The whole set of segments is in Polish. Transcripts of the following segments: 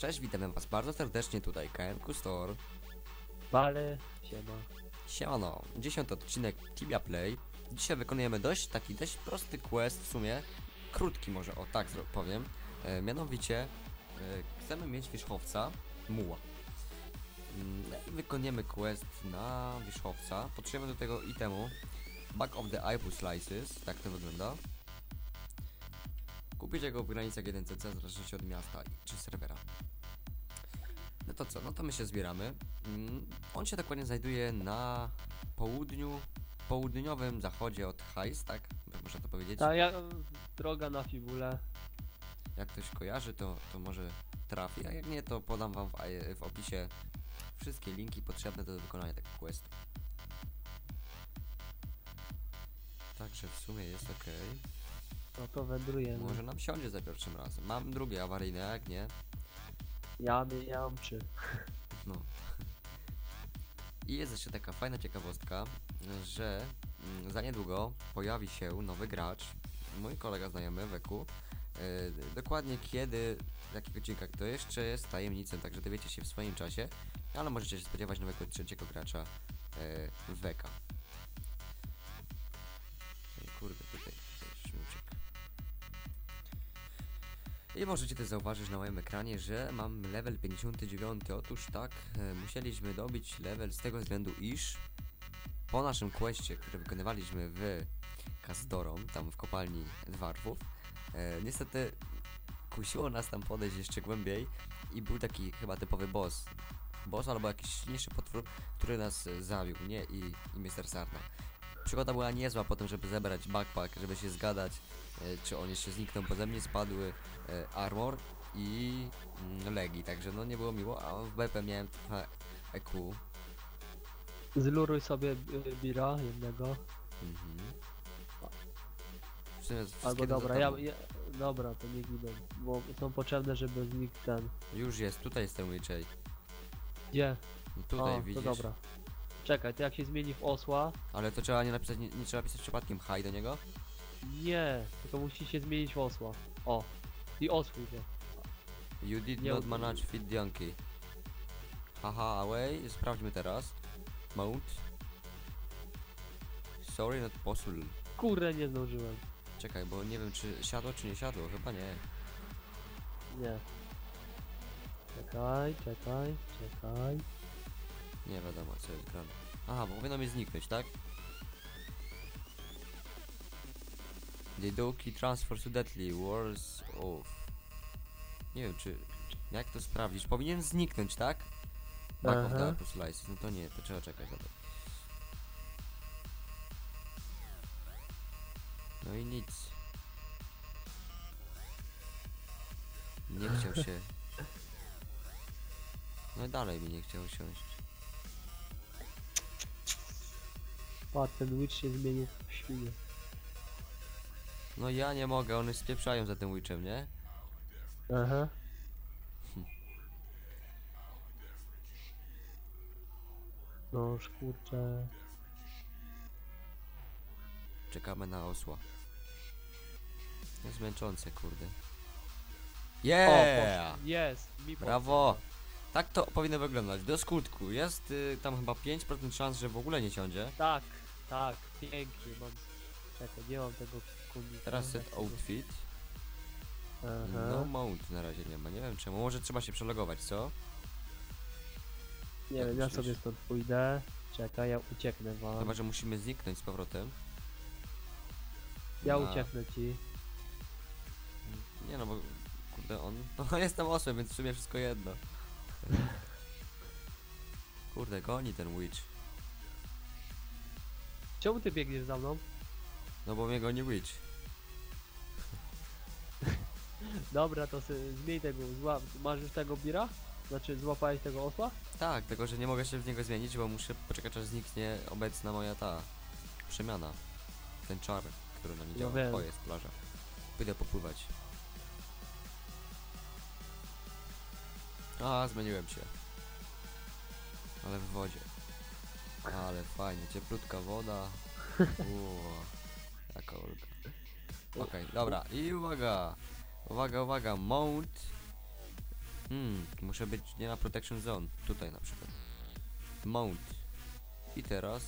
Cześć, witamy was bardzo serdecznie tutaj, KMQ Store. Wale, siema. Siemano, dziesiąty odcinek Tibia Play. Dzisiaj wykonujemy dość taki dość prosty quest w sumie, krótki może, o tak powiem. E, mianowicie e, chcemy mieć wierzchowca muła. I Wykonujemy quest na wierzchowca. Potrzebujemy do tego itemu Back of the Eyeball Slices, tak to wygląda. Kupić go w granicach 1cc, zależy się od miasta czy serwera. To co, no to my się zbieramy. Mm, On się dokładnie znajduje na południu, południowym zachodzie od Heist, tak? Można to powiedzieć. Ta ja, droga na fibule. Jak ktoś kojarzy, to, to może trafi, a jak nie, to podam wam w, w opisie wszystkie linki potrzebne do wykonania tego questu. Także w sumie jest ok. No to wędrujemy. Może nam siądzie za pierwszym razem. Mam drugie awaryjne, jak nie? Jamy, jamczy. No. I jest jeszcze taka fajna ciekawostka, że mm, za niedługo pojawi się nowy gracz, mój kolega znajomy, Weku. Yy, dokładnie kiedy, w jakich odcinkach to jeszcze jest tajemnicą, także dowiecie się w swoim czasie, ale możecie się spodziewać nowego trzeciego gracza yy, Weka. I możecie też zauważyć na moim ekranie, że mam level 59. Otóż tak, e, musieliśmy dobić level z tego względu, iż po naszym questie, który wykonywaliśmy w Kasdorom, tam w kopalni dwarfów, e, niestety kusiło nas tam podejść jeszcze głębiej i był taki chyba typowy boss. Boss albo jakiś silniejszy potwór, który nas zabił, nie? I, i Mr. Sarna. Przygoda była niezła po tym, żeby zebrać backpack, żeby się zgadać, czy on jeszcze zniknął, bo ze mnie spadły e, armor i mm, legi, także no nie było miło, a w BP miałem trochę EQ. Zluruj sobie y, bira jednego. Mhm. Albo dobra, ja, ja, dobra, to nie giną, bo są potrzebne, żeby z nich ten. Już jest, tutaj jest ten. Gdzie? No tutaj o, widzisz. to dobra. Czekaj, to jak się zmieni w osła? Ale to trzeba nie napisać, nie, nie trzeba pisać przypadkiem hi do niego? Nie, tylko musi się zmienić w osła. O, i osłuj się. You did Nie not ud- manage fit donkey. Haha, away. Sprawdźmy teraz. Mount. Sorry, not possible. Kurde, nie zdążyłem. Czekaj, bo nie wiem czy siadło czy nie siadło, chyba nie. Nie. Czekaj, czekaj, czekaj. Nie wiadomo co jest grane. Aha, bo powinno mi zniknąć, tak? The Doki transfer to Deadly Wars off. Nie wiem czy... Jak to sprawdzić? Powinien zniknąć, tak? Back of Aha. the. No to nie, to trzeba czekać na to. No i nic. Nie chciał się. No i dalej mi nie chciał siąść. Patrz, ten witch się zmienił w świnie. No ja nie mogę, one spieprzają za tym Witchem, nie? Aha. No, kurczę. Czekamy na osła. Jest męczące, kurde. Yeah! Jest, mi. Brawo! Tak to powinno wyglądać. Do skutku. Jest y, tam chyba 5% szans, że w ogóle nie siądzie. Tak, tak, pięknie mam. Czekaj, nie mam tego konika. Teraz set outfit. Aha. No mount na razie nie ma. Nie wiem czemu. Może trzeba się przelogować, co? nie jak wiem, ja myślisz? sobie stąd pójdę. Czekaj, ja ucieknę wam. Chyba, że musimy zniknąć z powrotem. Ja A. ucieknę ci. Nie no, bo kurde on. No jestem osłem, więc w sumie wszystko jedno. Kurde, goni ten witch. Czemu ty biegniesz za mną? No bo mnie goni witch. Dobra, to sobie zmień tego, złap. Masz już tego bira? Znaczy, złapałeś tego osła? Tak, tylko że nie mogę się w niego zmienić, bo muszę poczekać aż zniknie obecna moja ta przemiana. Ten czar, który na mnie No działa. wiem. O, jest plaża. Pójdę popływać. A, zmieniłem się. Ale w wodzie. Ale fajnie, cieplutka woda. Uuu, jaka ulga. Okej, dobra, i uwaga! Uwaga, uwaga, mount. Hmm, muszę być nie na protection zone. Tutaj na przykład. Mount. I teraz...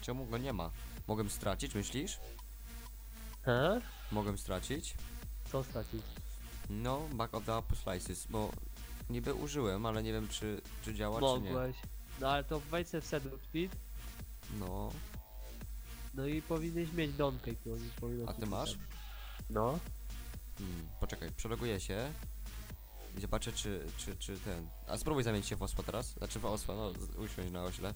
Czemu go nie ma? Mogę stracić, myślisz? He? Mogę stracić? Co stracić? No, back of the apple slices, bo niby użyłem, ale nie wiem czy, czy działa, czy nie. Mogłeś. No ale to wejdź sobie w set speed. No, No i powinieneś mieć donkę. i powinien- powinno a ty masz? No. Hmm, poczekaj, przeloguję się i zobaczę czy, czy, czy ten... A spróbuj zamienić się w osła teraz, znaczy w osła, no z- usiądź na ośle.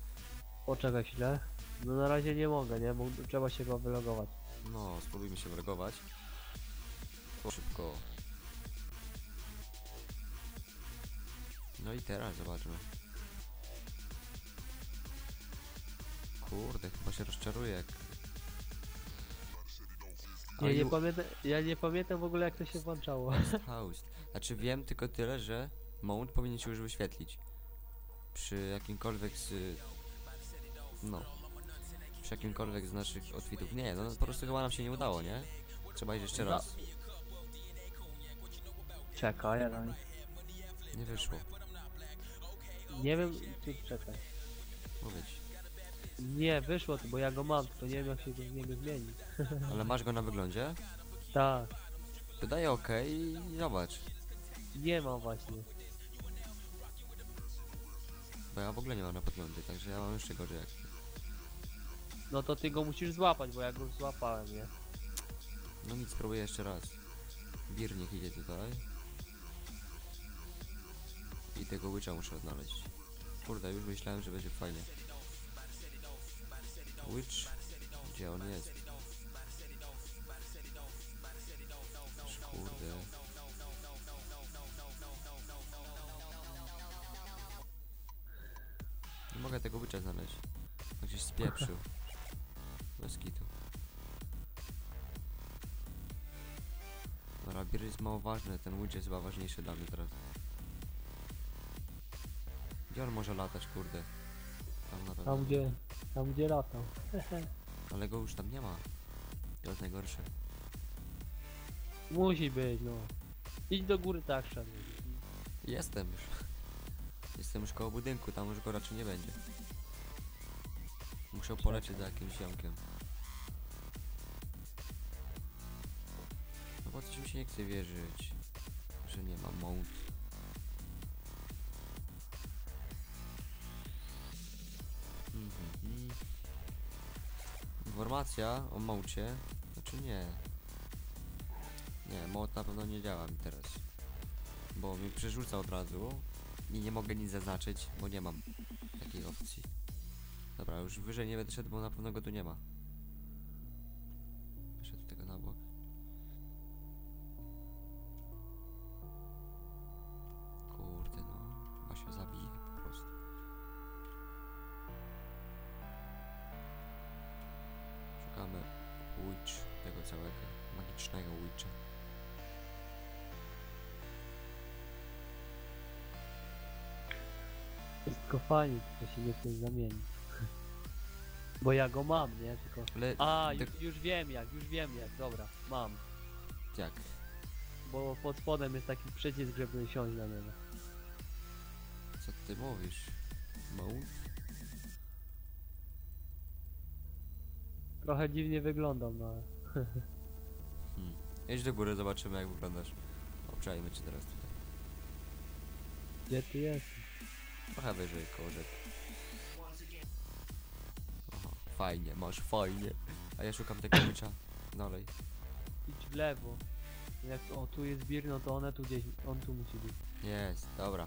Poczekaj chwilę. No na razie nie mogę, nie? Bo trzeba się go wylogować. No, spróbujmy się wrogować. Szybko. No i teraz zobaczmy. Kurde, chyba się rozczaruję. jak- Nie, pamiętam, ja nie pamiętam w ogóle jak to się włączało. housed? Znaczy wiem tylko tyle, że mount powinien się już wyświetlić. Przy jakimkolwiek z... No. Przy jakimkolwiek z naszych outfitów. Nie, no po prostu chyba nam się nie udało, nie? Trzeba iść jeszcze raz. Czekaj, ale... Nie wyszło. Nie wiem, czy czekaj. Mówię ci. Nie, wyszło to, bo ja go mam, tylko nie wiem jak się go z niego zmieni. Ale masz go na wyglądzie? Tak, Wydaje ok i zobacz. nie mam właśnie. Bo ja w ogóle nie mam na podglądzie, także ja mam jeszcze gorzej jak. No to ty go musisz złapać, bo ja go już złapałem, nie? No nic, spróbuję jeszcze raz. Bir niech idzie tutaj. I tego łycza muszę odnaleźć. Kurde, już myślałem, że będzie fajnie. Witch? Gdzie on jest? Kurde. Nie mogę tego witcha znaleźć. Gdzieś spieprzył. Bez kitu. Dobra, bir jest mało ważny, ten witch jest chyba ważniejszy dla mnie teraz. Gdzie on może latać, kurde? Tam na pewno. Tam gdzie, tam gdzie latał. Ale go już tam nie ma. To jest najgorsze. Musi być, no. Idź do góry tak, szanuj. Jestem już. Jestem już koło budynku, tam już go raczej nie będzie. Muszę polecieć za jakimś ziomkiem. No bo coś mi się nie chce wierzyć, że nie ma mount. Informacja o mouncie, znaczy nie. Nie, mount na pewno nie działa mi teraz. Bo mi przerzuca od razu i nie mogę nic zaznaczyć, bo nie mam takiej opcji. Dobra, już wyżej nie będę szedł, bo na pewno go tu nie ma. Wszystko fajnie, tylko się nie chce zamienić. Bo ja go mam, nie? Tylko... Ale A, tak- już, już wiem jak, już wiem jak, dobra, mam. jak? Bo pod spodem jest taki przycisk, żeby siąść na niego. Co ty mówisz? Mount? Trochę dziwnie wyglądam, no ale... Hmm. Jedź do góry, zobaczymy jak wyglądasz. Obczajmy cię teraz tutaj. Gdzie ty jesteś? Trochę wyżej. Aha, fajnie, masz fajnie. A ja szukam tego mycza. Dalej. Idź w lewo. Jak o tu jest bir, no to one tu gdzieś, on tu musi być. Jest, dobra.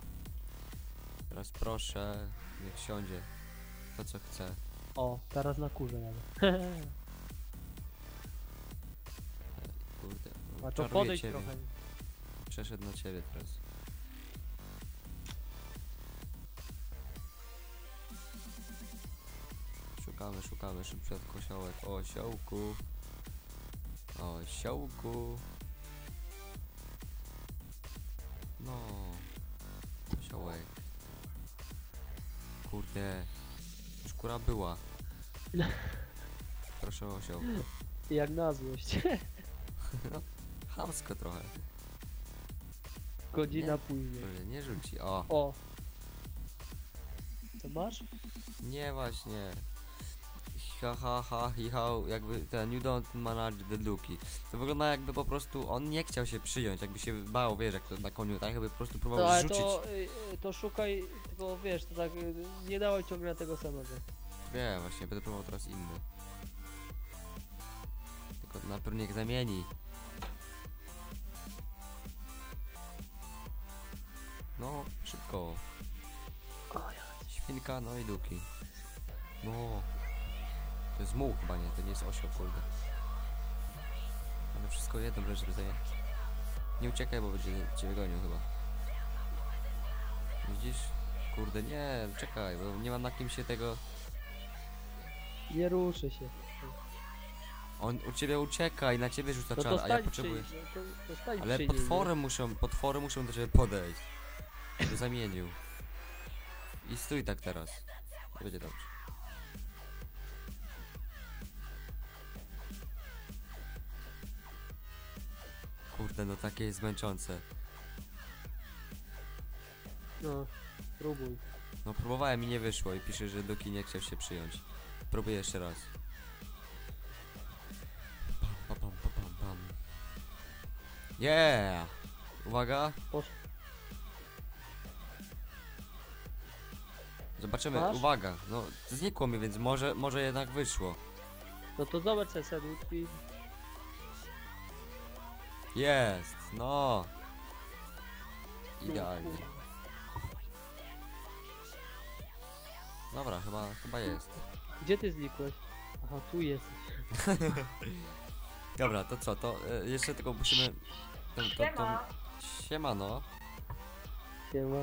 Teraz proszę, niech siądzie. To co chce. O, teraz na kurze nawet. Kurde. A to czaruję podejdź ciebie. trochę. Przeszedł na ciebie teraz. Szukamy, szukamy szybciutko osiołek. Osiołku. O, osiołku. No. Osiołek. Kurde. Już kura była. Proszę o osiołku. Jak na złość. Chamsko trochę. Godzina Nie. później. Nie rzuci. O, O. Co masz? nie właśnie. Ha ha ha hi ha, jakby ten you don't manage the duki. To wygląda jakby po prostu on nie chciał się przyjąć, jakby się bał, wiesz, jak to na koniu, tak jakby po prostu próbował ale rzucić. to, y, y, to szukaj, tylko wiesz, to tak y, nie dawaj ciągle na tego samego. Wiem, właśnie, będę próbował teraz inny. Tylko na pewno niech zamieni. No, szybko. Świnka, no i duki. No. To jest muł chyba nie, to nie jest osioł, kurde. Ale wszystko jedno wręcz żeby zajęć. Nie uciekaj, bo będzie cię wygonił chyba. Widzisz? Kurde, nie, czekaj, bo nie mam na kim się tego... Nie ruszy się. On u ciebie ucieka i na ciebie rzuca No czar, to a ja stań potrzebuję. no to, to stań Ale przy potwory muszą, potwory muszą do ciebie podejść. By zamienił. I stój tak teraz. Będzie dobrze. Kurde, no takie jest męczące. No, próbuj. No próbowałem i nie wyszło i pisze, że Duki nie chciał się przyjąć. Próbuję jeszcze raz. Pam, pam, pam, pam, pam. Yeah! Uwaga. Posz... Zobaczymy, Masz? uwaga. No znikło mi, więc może, może jednak wyszło. No to zobacz sedłki. Jest, no. Idealnie. Dobra, chyba, chyba jest. Gdzie ty znikłeś? Aha, tu jesteś. Dobra, to co, to e, jeszcze tylko musimy... To, to, to, Siema. siemano. Siema.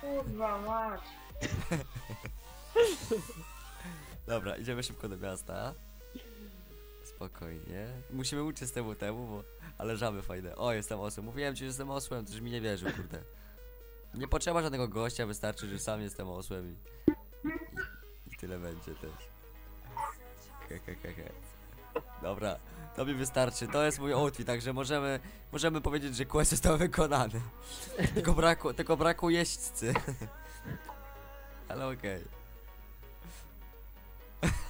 Kurwa mać. Dobra, idziemy szybko do miasta. Spokojnie. Musimy uciec temu temu, bo... Ale żaby fajne. O, jestem osłem. Mówiłem ci, że jestem osłem, też mi nie wierzył, kurde. Nie potrzeba żadnego gościa, wystarczy, że sam jestem osłem i... I, i tyle będzie też. He, he, he, he. Dobra, to mi wystarczy. To jest mój outfit, także możemy... Możemy powiedzieć, że quest został wykonany. Tylko braku, tylko braku jeźdźcy. Ale okej.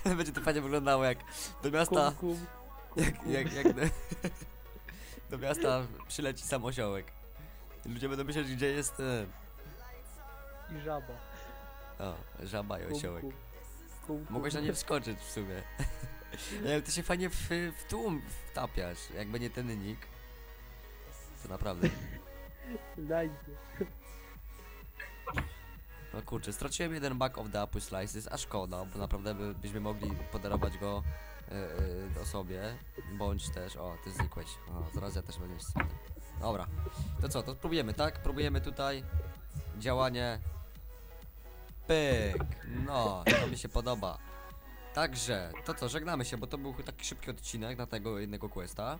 Będzie to fajnie wyglądało jak do miasta, Kum, kum. jak, jak, jak do, do miasta przyleci sam osiołek. Ludzie będą myśleć, gdzie jest e, I żaba. o, żaba i osiołek. kum. Kum, kum. Mogłeś na nie wskoczyć w sumie. Wiem, ty się fajnie w, w tłum wtapiasz, jakby nie ten nick. To naprawdę. Znajdzie. Kurczę, straciłem jeden bug of the apple slices, a szkoda, bo naprawdę by, byśmy mogli podarować go e, osobie, bądź też, o, ty znikłeś, o, zaraz ja też będę sobie. Dobra, to co, to spróbujemy, tak? Próbujemy tutaj działanie, pyk, no, to mi się podoba. Także, to co, żegnamy się, bo to był taki szybki odcinek na tego jednego questa.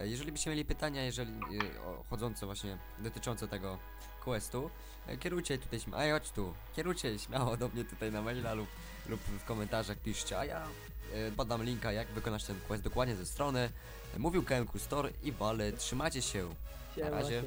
E, Jeżeli byście mieli pytania, jeżeli e, o, chodzące właśnie, dotyczące tego questu, E, Kierujcie tutaj śmiało, ej chodź tu, kierujcie śmiało do mnie tutaj na maila lub, lub w komentarzach piszcie, a ja podam linka jak wykonać ten quest dokładnie ze strony. Mówił KMQ Store i Wale, trzymajcie się. Siema, razie.